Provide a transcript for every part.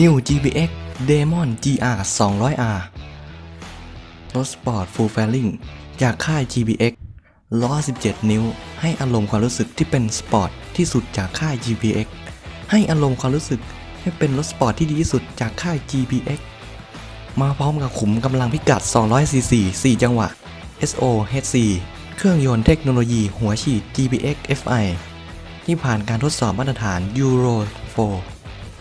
New GBX Demon GR 200R รถสปอร์ต Full Fairing จากค่าย GBX ล้อ 17 นิ้ว ให้อารมณ์ความรู้สึกที่เป็นสปอร์ตที่สุดจากค่าย GBX ให้อารมณ์ความรู้สึกให้เป็นรถสปอร์ตที่ดีที่สุดจากค่าย GBX มาพร้อมกับขุมกำลังพิกัด 200cc 4 จังหวะ SOHC เครื่องยนต์เทคโนโลยีหัวฉีด GBX FI ที่ผ่านการทดสอบมาตรฐาน Euro 4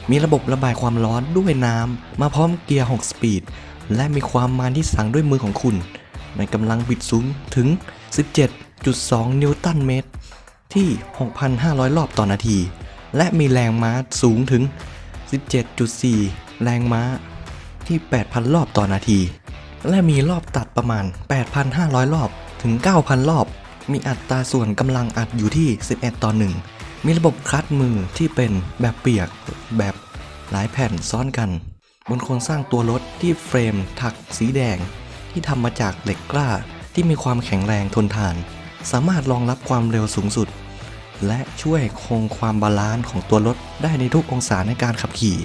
มีระบบระบายความร้อนด้วยน้ำ มาพร้อมเกียร์ 6 สปีด และมีความมานที่สั่งด้วยมือของคุณ ในกำลังบิดสูงถึง 17.2 นิวตันเมตร ที่ 6,500 รอบต่อนาที และมีแรงม้าสูงถึง 17.4 แรงม้าที่ 8,000 รอบต่อนาที และมีรอบตัดประมาณ 8,500 รอบถึง 9,000 รอบ มีอัตราส่วนกำลังอัดอยู่ที่ 11 ต่อ 1 มีระบบคลัตช์มือที่เป็นแบบเปียกแบบหลายแผ่นซ้อนกัน บนโครงสร้างตัวรถที่เฟรมถักสีแดง ที่ทำมาจากเหล็กกล้าที่มีความแข็งแรงทนทาน สามารถรองรับความเร็วสูงสุด และช่วยคงความบาลานซ์ของตัวรถได้ในทุกองศาในการขับขี่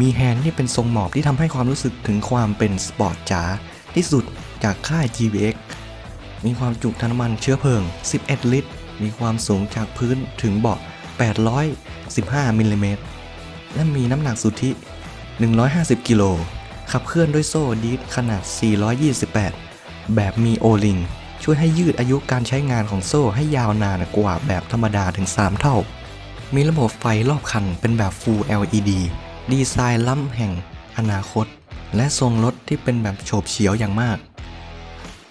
มีแฮนด์ที่เป็นทรงหมอบที่ทำให้ความรู้สึกถึงความเป็นสปอร์ตจ๋าที่สุดจากค่าย GBX มีความจุทางน้ำมันเชื้อเพลิง 11 ลิตร มีความสูงจากพื้นถึงเบาะ 815มิลลิเมตรและมีน้ำหนักสุทธิ 150 กิโล ขับเคลื่อนด้วยโซ่ดีดขนาด 428 แบบมีโอลิง ช่วยให้ยืดอายุการใช้งานของโซ่ให้ยาวนานกว่าแบบธรรมดาถึง 3 เท่า มีระบบไฟรอบคันเป็นแบบ Full LED ดีไซน์ล้ำแห่งอนาคต และทรงรถที่เป็นแบบโฉบเฉียวอย่างมาก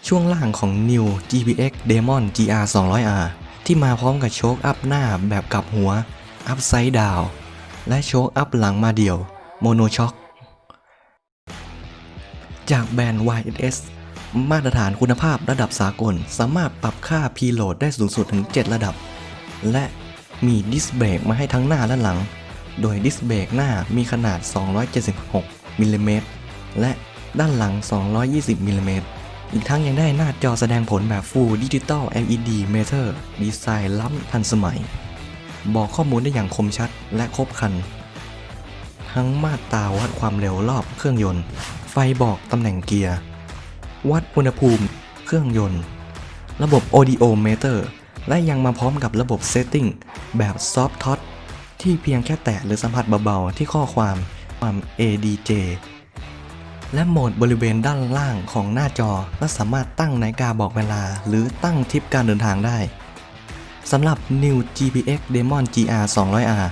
ช่วงล่างของ New GBX Demon GR 200R ที่มาพร้อมกับโชคอัพหน้าแบบกลับหัว อัพไซด์ดาว และโชคอัพหลังมาเดี่ยว โมโนช็อค จากแบรนด์ YSS มาตรฐานคุณภาพระดับสากล สามารถปรับค่า P-Load ได้สูงสุดถึง 7 ระดับ และมีดิสเบรกมาให้ทั้งหน้าและหลัง โดยดิสเบรกหน้ามีขนาด 276มิลลิเมตรและด้านหลัง 220มิลลิเมตร อีกทั้งยังได้หน้าจอแสดงผลแบบ Full Digital LED Meter ดีไซน์ล้ำทันสมัย บอกข้อมูลได้อย่างคมชัดและครบครัน ทั้งมาตราวัดความเร็วรอบเครื่องยนต์ ไฟบอกตำแหน่งเกียร์ วัดอุณหภูมิ เครื่องยนต์ ระบบ Audio Meter และยังมาพร้อมกับระบบ Setting แบบ Soft Touch ที่เพียงแค่แตะหรือสัมผัสเบาๆ ที่ข้อความความ ADJ และโหมดบริเวณด้านล่างของหน้าจอและสามารถตั้งนาฬิกาบอกเวลา หรือตั้งทิปการเดินทางได้สำหรับ New GPX Demon GR 200R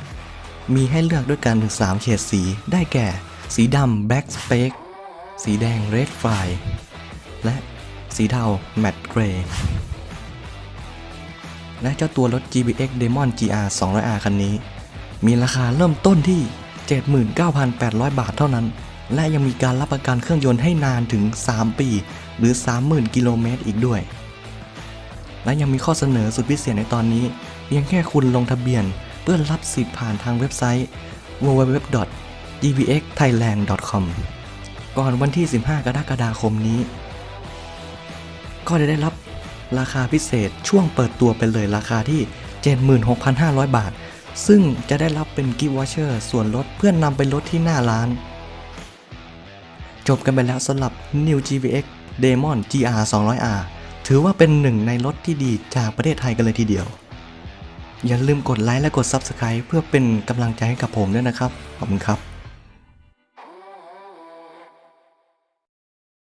มีให้เลือกด้วยกันถึง 3 เฉดสี ได้แก่ สีดำ Black Space สีแดง Red Fly และสีเทา Matte Gray และเจ้าตัวรถ GBX Demon GR 200R คันนี้ มีราคาเริ่มต้นที่ 79,800 บาทเท่านั้น และยังมีการรับประกันเครื่องยนต์ให้นานถึง 3 ปี หรือ 30,000 กิโลเมตรอีกด้วย และยังมีข้อเสนอสุดพิเศษในตอนนี้ เพียงแค่คุณลงทะเบียนเพื่อรับสิทธิ์ผ่านทางเว็บไซต์ www.gbxthailand.com ก่อนวันที่ 15 กรกฎาคมนี้ ก็จะได้รับราคาพิเศษช่วงเปิดตัวไปเลยราคาที่ 76,500 บาท ซึ่งจะได้รับเป็นกิฟต์วอเชอร์ส่วนลดเพื่อนนำไปลดที่หน้าร้าน จบกันไปแล้วสำหรับ New GVX Demon GR 200R ถือว่าเป็นหนึ่งในรถที่ดีจากประเทศไทยกันเลยทีเดียว อย่าลืมกดไลค์และกด Subscribe เพื่อเป็นกำลังใจให้กับผมด้วยนะครับ ขอบคุณครับ